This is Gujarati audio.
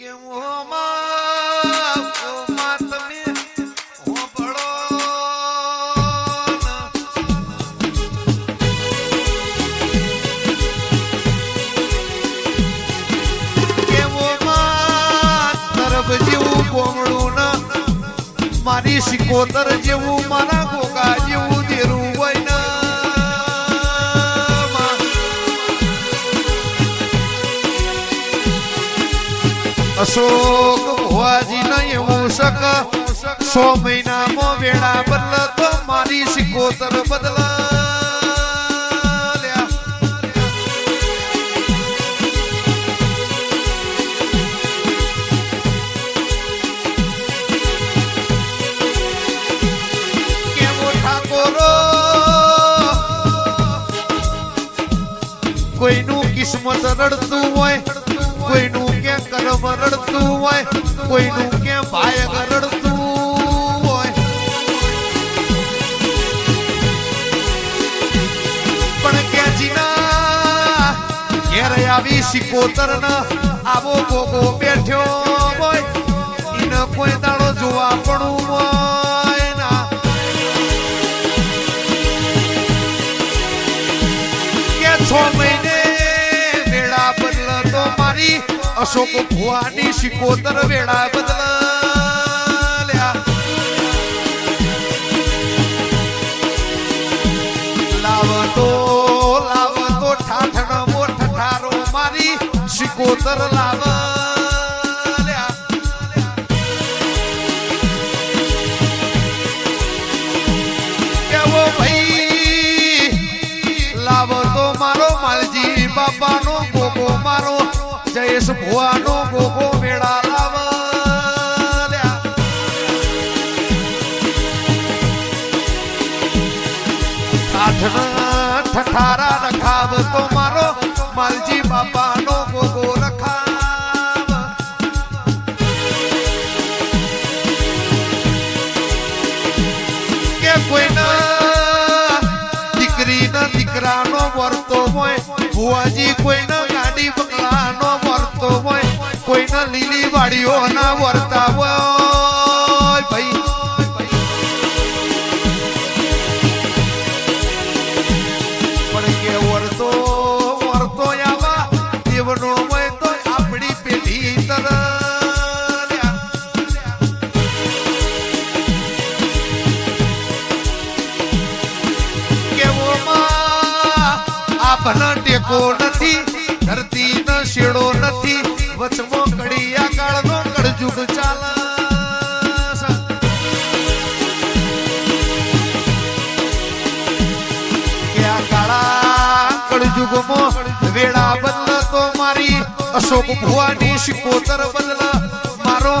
જેવું કોમળું ન. મારી સિકોતર જેવું મારા ગોગા જેવું અશોક ભુવાજી ન એવું શક. સો મહિનામાં વેળા બદલ તો મારી સિકોતર બદલ કોઈનું કિસ્મત રડતું હોય કે રડતું હોય, કોઈનું કે ભાઈ રડતું હોય. પણ કે જીના ઘેર આવી સિકોતર ના આવો ગોગો બેઠ્યો હોય, એને કોઈ દાડો જોવા પણ હોય ના. કે છ મહિને મારી અશોક ભુવાની શિકોતર વેળા બદલ લાવતો લાવતો ઠાઠણ મોઠ ઠારો મારી સિકોતર લાવ ભાઈ લાવો તો મારો માલજી બાપાનો ગોગો મારો, જયેશ ભુવાનો ગોગો મેળા લાવ ઠઠારા રખાવ તો મારો, માલજી બાપાનો ગોગો રખાવ. કે કોઈના દીકરીના દીકરાનો વર્તો હોય, ભુવાજી કોઈના ગાડી બંગલાનો વર્તો હોય કોઈના લીલી વાડીઓના વર્તા હોય. આપના ટેકો નથી ધરતી ન શેડો નથી, વચમો કડિયા કાળનો કડજુગ ચાલ કળજુગમાં વેળા બદલ તો મારી અશોક ભુવાની શિકોતર બદલ મારો